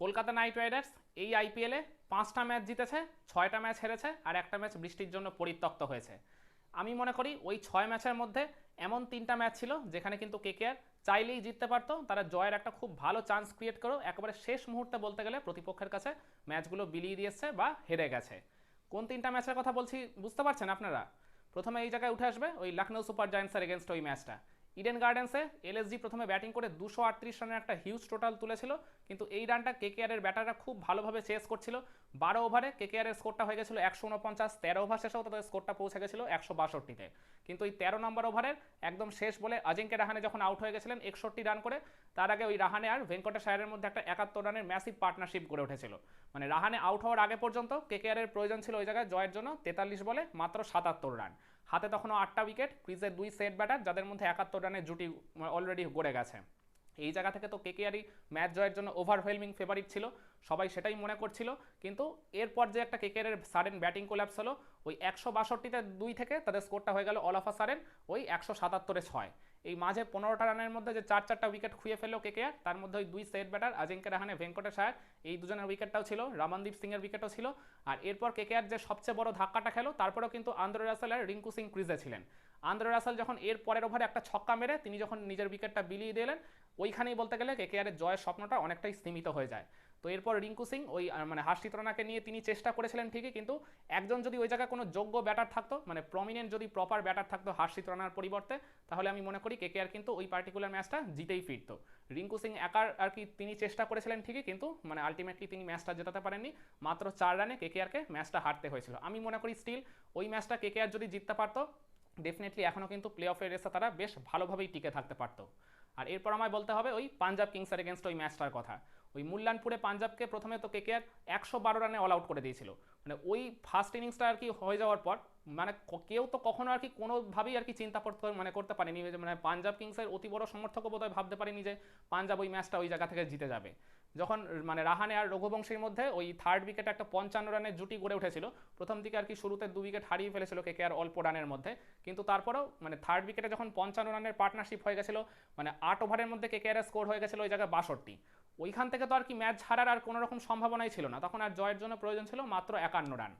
Kolkata night Riders এই আইপিএলে পাঁচটা ম্যাচ জিতেছে, ছয়টা ম্যাচ হেরেছে আর একটা ম্যাচ বৃষ্টির জন্য পরিত্যক্ত হয়েছে। আমি মনে করি ওই ছয় ম্যাচের মধ্যে এমন তিনটা ম্যাচ ছিল যেখানে কিন্তু কে কেকেআর চাইলেই জিততে পারতো, তারা জয়ের একটা খুব ভালো চান্স ক্রিয়েট করেও একেবারে শেষ মুহূর্তে বলতে গেলে প্রতিপক্ষের কাছে ম্যাচগুলো বিলিয়ে দিয়েছে বা হেরে গেছে। কোন তিনটা ম্যাচের কথা বলছি বুঝতে পারছেন আপনারা? প্রথমে এই জায়গায় উঠে আসবে ওই লখনৌ সুপার জায়ান্টসের এগেনস্ট ওই ম্যাচটা। ইডেন গার্ডেন্সে এলএসজি প্রথমে ব্যাটিং করে দুশো আটত্রিশ রানের একটা হিউজ টোটাল তুলেছিল। কিন্তু এই রানটা কেকেআরের ব্যাটাররা খুব ভালোভাবে চেস করছিল। বারো ওভারে কেকেআরের স্কোরটা হয়ে গেছিল একশো উনপঞ্চাশ, তেরো ওভার শেষেও তাদের স্কোরটা পৌঁছে গেছিল একশো বাষট্টিতে। কিন্তু ওই তেরো নম্বর ওভারের একদম শেষ বলে অজিঙ্কে রাহানে যখন আউট হয়ে গেছিলেন একষট্টি রান করে, তার আগে ওই রাহানে আর ভেঙ্কটেশ আয়ারের মধ্যে একটা একাত্তর রানের ম্যাসিভ পার্টনারশিপ গড়ে উঠেছিল। মানে রাহানে আউট হওয়ার আগে পর্যন্ত কেকেআরের প্রয়োজন ছিল ওই জায়গায় জয়ের জন্য তেতাল্লিশ বলে মাত্র সাতাত্তর রান হাতে তখনও আটটা উইকেট ক্রিজের দুই সেট ব্যাটার যাদের মধ্যে একাত্তর রানের জুটি অলরেডি গড়ে গেছে। এই জায়গা থেকে তো কেকেআরই ম্যাচ জয়ের জন্য ওভারওয়েলমিং ফেভারিট ছিল, সবাই সেটাই মনে করছিল। কিন্তু এরপর যে একটা কেকেআরের সাডেন ব্যাটিং কোল্যাপস হলো, ওই একশো বাষট্টিতে দুই থেকে তাদের স্কোরটা হয়ে গেল অল অফ আ সাডেন ওই একশো সাতাত্তরে ছয়। এই মাঝে পনেরোটা রানের মধ্যে যে চার চারটা উইকেট খুঁয়ে ফেলল কেকেআর তার মধ্যে ওই দুই সেট ব্যাটার আজিঙ্কে রাহানে ভেঙ্কটেশ আয়ার এই দুজনের উইকেটটাও ছিল রামানদীপ সিংয়ের উইকেটও ছিল। আর এরপর কেকেআর যে সবচেয়ে বড় ধাক্কাটা খেলো, তারপরেও কিন্তু আন্দ্রে রাসেল আর রিঙ্কু সিং ক্রিজে ছিলেন। আন্দ্রে রাসেল যখন এর পরের ওভারে একটা ছক্কা মেরে, তিনি যখন নিজের উইকেটটা বিলিয়ে দিলেন, ওইখানেই বলতে গেলে কেকেআরের জয়ের স্বপ্নটা অনেকটাই সীমিত হয়ে যায়। তো এরপর রিঙ্কু সিং ওই মানে হার্ষিত রানাকে নিয়ে তিনি চেষ্টা করেছিলেন ঠিকই, কিন্তু একজন যদি ওই জায়গায় কোনো যোগ্য ব্যাটার থাকতো মানে প্রমিনেন্ট যদি প্রপার ব্যাটার থাকতো হার্ষিত রানার পরিবর্তে, তাহলে আমি মনে করি কেকেআর কিন্তু ওই পার্টিকুলার ম্যাচটা জিতেই ফিরতো। রিঙ্কু সিং একার আর কি তিনি চেষ্টা করেছিলেন ঠিকই, কিন্তু মানে আলটিমেটলি তিনি ম্যাচটা জেতাতে পারেননি। মাত্র চার রানে কেকেআরকে ম্যাচটা হারতে হয়েছিল। আমি মনে করি স্টিল ওই ম্যাচটা কেকেআর যদি জিততে পারতো ডেফিনেটলি এখনও কিন্তু প্লে অফের রেসে তারা বেশ ভালোভাবেই টিকে থাকতে পারতো। আর এরপর আমায় বলতে হবে ওই পাঞ্জাব কিংসের এগেনস্ট ওই ম্যাচটার কথা। ওই মুল্লানপুরে পাঞ্জাবকে প্রথমে তো কেকেআর একশো বারো রানে অল আউট করে দিয়েছিল। মানে ওই ফার্স্ট ইনিংসটা আর কি হয়ে যাওয়ার পর মানে কেউ তো কখনো আর কি কোনোভাবেই আর কি চিন্তা করতে মানে করতে পারেনি। মানে পাঞ্জাব কিংসের অতি বড় সমর্থকও বোধহয় ভাবতে পারেনি যে পাঞ্জাব ওই ম্যাচটা ওই জায়গা থেকে জিতে যাবে। যখন মানে রাহানে আর রঘুবংশীর মধ্যে ওই থার্ড উইকেটে একটা পঞ্চান্ন রানের জুটি গড়ে উঠেছিল, প্রথম দিকে আর কি শুরুতে দু উইকেট হারিয়ে ফেলেছিল কে আর অল্প রানের মধ্যে, কিন্তু তারপরেও মানে থার্ড উইকেটে যখন পঞ্চান্ন রানের পার্টনারশিপ হয়ে গেছিল মানে আট ওভারের মধ্যে কে আর স্কোর হয়ে গেছিল ওই জায়গায় বাষট্টি। ওইখান থেকে তো আর কি ম্যাচ হারার আর কোনো রকম সম্ভাবনাই ছিল না, তখন আর জয়ের জন্য প্রয়োজন ছিল মাত্র একান্ন রান।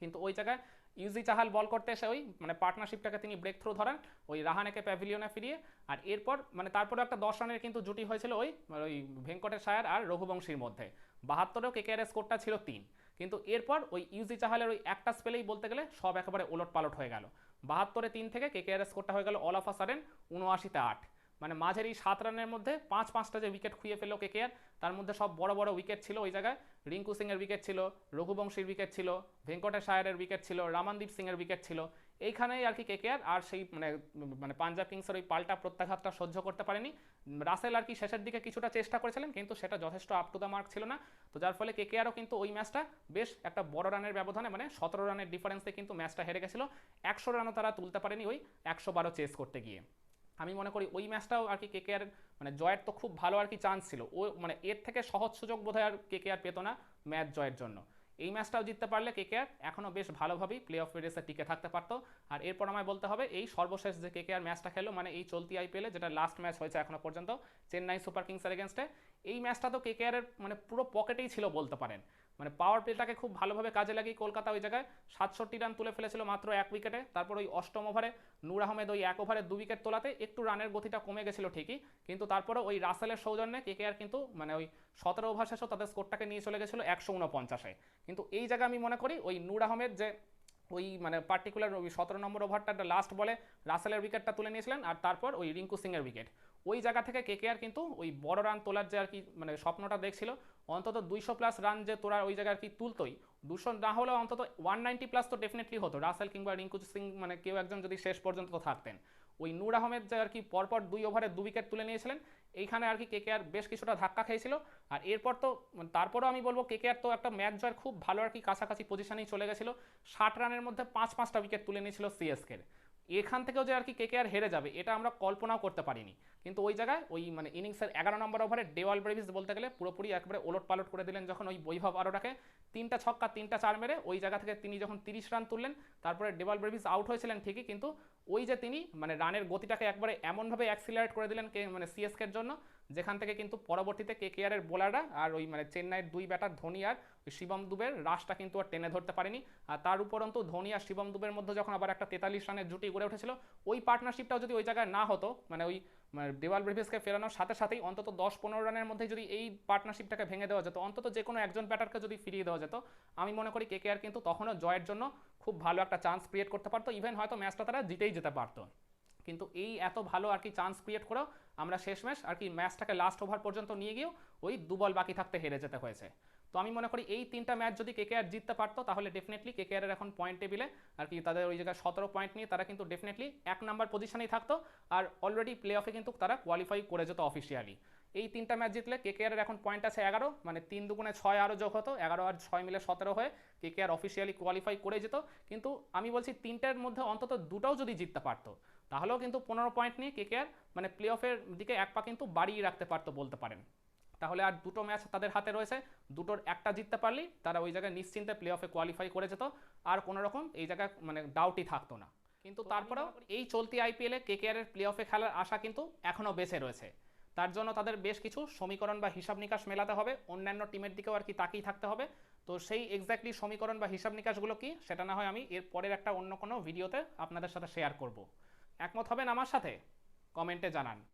কিন্তু ওই জায়গায় ইউজি চাহাল বল করতে এসে ওই মানে পার্টনারশিপটাকে তিনি ব্রেক থ্রু ধরেন, ওই রাহানেকে প্যাভিলিয়নে ফিরিয়ে, আর এরপর মানে তারপরে একটা দশ রানের কিন্তু জুটি হয়েছিল ওই মানে ওই ভেঙ্কটেশ আয়ার আর রঘুবংশীর মধ্যে। বাহাত্তরেও কেকেআর স্কোরটা ছিল তিন। কিন্তু এরপর ওই ইউজি চাহালের ওই একটা স্পেলেই বলতে গেলে সব একেবারে ওলট পালট হয়ে গেল। বাহাত্তরে তিন থেকে কেকেআর স্কোরটা হয়ে গেল অল অফ আ সারেন উনআশিতে আট। মানে মাঝের এই সাত রানের মধ্যে পাঁচ পাঁচটা যে উইকেট খুঁয়ে ফেলল কেকেআর তার মধ্যে সব বড় বড় উইকেট ছিল ওই জায়গায়। রিঙ্কু সিংয়ের উইকেট ছিল রঘুবংশীর উইকেট ছিল ভেঙ্কটেশ আয়ারের উইকেট ছিল, রামানদীপ সিংয়ের উইকেট ছিল। এইখানেই আর কি কেকেআর আর সেই মানে মানে পাঞ্জাব কিংসের ওই পাল্টা প্রত্যাঘাতটা সহ্য করতে পারেনি। রাসেল আর কি শেষের দিকে কিছুটা চেষ্টা করেছিলেন, কিন্তু সেটা যথেষ্ট আপ টু দ্য মার্ক ছিল না। তো যার ফলে কে কেকেআরও কিন্তু ওই ম্যাচটা বেশ একটা বড় রানের ব্যবধানে মানে সতেরো রানের ডিফারেন্সে কিন্তু ম্যাচটা হেরে গেছিল। একশো রানও তারা তুলতে পারেনি ওই একশো বারো চেস করতে গিয়ে। আমি মনে করি ওই ম্যাচটাও আর কি কে কেকেআর মানে জয়ের তো খুব ভালো আর কি চান্স ছিল। ও মানে এর থেকে সহজ সুযোগ বোধহয় আর কে কেকেআর পেতো না ম্যাচ জয়ের জন্য। এই ম্যাচটাও জিততে পারলে কে কেকেআর এখনও বেশ ভালোভাবেই প্লে অফ রেসে টিকে থাকতে পারতো। আর এরপর আমায় বলতে হবে, এই সর্বশেষ যে কেকেআর ম্যাচটা খেলো মানে এই চলতি আইপিএলে যেটা লাস্ট ম্যাচ হয়েছে এখনও পর্যন্ত, চেন্নাই সুপার কিংসের এগেনস্টে এই ম্যাচটা তো কে কেকেআরের মানে পুরো পকেটেই ছিল বলতে পারেন। মানে পাওয়ার প্লেটাকে খুব ভালোভাবে কাজে লাগিয়ে কলকাতা ওই জায়গায় সাতষট্টি রান তুলে ফেলেছিল মাত্র এক উইকেটে তারপর ওই অষ্টম ওভারে নূর আহমেদ ওই এক ওভারে দু উইকেট তোলাতে একটু রানের গতিটা কমে গেছিল ঠিকই। কিন্তু তারপরে ওই রাসেলের সৌজন্যে কেকেআর কিন্তু মানে ওই সতেরো ওভার শেষেও তাদের স্কোরটাকে নিয়ে চলে গেছিল একশো উনপঞ্চাশে। কিন্তু এই জায়গায় আমি মনে করি ওই নূর আহমেদ যে ওই মানে পার্টিকুলার ওই সতেরো নম্বর ওভারটা লাস্ট বলে রাসেলের উইকেটটা তুলে নিয়েছিলেন আর তারপর ওই রিঙ্কু সিংয়ের উইকেট ওই জায়গা থেকে কেকেআর কিন্তু ওই বড় রান তোলার যে আর কি মানে স্বপ্নটা দেখছিল, অন্তত দুইশো প্লাস রান যে তোরা ওই জায়গায় আর কি তুলতোই দুশো না হলেও অন্তত ওয়ান নাইনটি প্লাস তো ডেফিনেটলি হতো। রাসেল কিংবা রিঙ্কু সিং মানে কেউ একজন যদি শেষ পর্যন্ত থাকতেন। ওই নূর আহমেদ যে আর কি পরপর দুই ওভারে দু উইকেট তুলে নিয়েছিলেন, এইখানে আর কি কেকেআর বেশ কিছুটা ধাক্কা খেয়েছিল। আর এরপর তো মানে তারপরেও আমি বলব কেকেআর তো একটা ম্যাচ জয়ের খুব ভালো আর কি কাছাকাছি পজিশনেই চলে গেছিল। ষাট রানের মধ্যে পাঁচ পাঁচটা উইকেট তুলে নিয়েছিল সিএসকের এখান থেকেও যে আর কি কেকেআর হেরে যাবে, এটা আমরা কল্পনাও করতে পারিনি। কিন্তু ওই জায়গায় ওই মানে ইনিংসের এগারো নম্বর ওভারে ডেওয়াল ব্রেভিস বলতে গেলে পুরোপুরি একবারে ওলট পালট করে দিলেন যখন ওই বৈভব আরোটাকে তিনটা ছক্কা, তিনটা চার মেরে ওই জায়গা থেকে তিনি যখন তিরিশ রান তুললেন, তারপরে ডেওয়াল ব্রেভিস আউট হয়েছিলেন ঠিকই, কিন্তু ওই যে তিনি মানে রানের গতিটাকে একবারে এমনভাবে অ্যাক্সিলারেট করে দিলেন কে মানে সিএসকের জন্য, যেখান থেকে কিন্তু পরবর্তীতে কে কেয়ারের বোলাররা আর ওই মানে চেন্নাইয়ের দুই ব্যাটার ধোনি আর শিবম দুবের রাশটা কিন্তু আর টেনে ধরতে পারেনি। আর তার উপরন্তু ধোনি আর শিবম দুবের মধ্যে যখন আবার একটা তেতাল্লিশ রানের জুটি গড়ে উঠেছিল, ওই পার্টনারশিপটাও যদি ওই জায়গায় না হতো মানে ওই দেওয়াল ব্রিভিসকে ফেরানোর সাথে সাথেই অন্তত দশ পনেরো রানের মধ্যে যদি এই পার্টনারশিপটাকে ভেঙে দেওয়া যেত, অন্তত যে কোনো একজন ব্যাটারকে যদি ফিরিয়ে দেওয়া যেত, আমি মনে করি কেকেআর কিন্তু তখনও জয়ের জন্য খুব ভালো একটা চান্স ক্রিয়েট করতে পারতো। ইভেন হয়তো ম্যাচটা তারা জিতেই যেতে পারতো। কিন্তু এই এত ভালো আর কি চান্স ক্রিয়েট করেও আমরা শেষ ম্যাচ আর কি ম্যাচটাকে লাস্ট ওভার পর্যন্ত নিয়ে গিয়েও ওই দুবল বাকি থাকতে হেরে যেতে হয়েছে। তো আমি মনে করি এই তিনটা ম্যাচ যদি কেকেআর জিততে পারতো, তাহলে ডেফিনেটলি কেকেআর এখন পয়েন্ট টেবিলে আর কি তাদের ওই জায়গায় সতেরো পয়েন্ট নিয়ে তারা কিন্তু ডেফিনেটলি এক নাম্বার পজিশনেই থাকতো। আর অলরেডি প্লে অফে কিন্তু তারা কোয়ালিফাই করে যেত অফিসিয়ালি এই তিনটা ম্যাচ জিতলে কেকেআর এখন পয়েন্ট আছে এগারো মানে তিন দুগুণে ছয় আরও যোগ হতো, এগারো আর ছয় মিলে সতেরো হয়ে কেকেআর অফিসিয়ালি কোয়ালিফাই করে যেত। কিন্তু আমি বলছি তিনটার মধ্যে অন্তত দুটাও যদি জিততে পারতো, তাহলেও কিন্তু পনেরো পয়েন্ট নিয়ে কেকেআর মানে প্লে অফের দিকে এক পা কিন্তু বাড়িয়ে রাখতে পারতো বলতে পারেন। তাহলে আর দুটো ম্যাচ তাদের হাতে রয়েছে। দুটোর একটা জিততে পারলেই তারা ওই জায়গায় নিশ্চিন্তে প্লে অফে কোয়ালিফাই করে যেত। আর কোনো রকম এই জায়গায় মানে ডাউটই থাকতো না। কিন্তু তারপরেও এই চলতি আইপিএলে কেকেআরের প্লে অফে খেলার আশা কিন্তু এখনও বেঁচে রয়েছে। তার জন্য তাদের বেশ কিছু সমীকরণ বা হিসাব নিকাশ মেলাতে হবে। অন্যান্য টিমের দিকেও আর কি তাকিয়ে থাকতে হবে। তো সেই এক্স্যাক্টলি সমীকরণ বা হিসাব নিকাশগুলো কি সেটা না হয় আমি এর পরের একটা অন্য কোনো ভিডিওতে আপনাদের সাথে শেয়ার করব। একমত হবেন আমার সাথে? কমেন্টে জানান।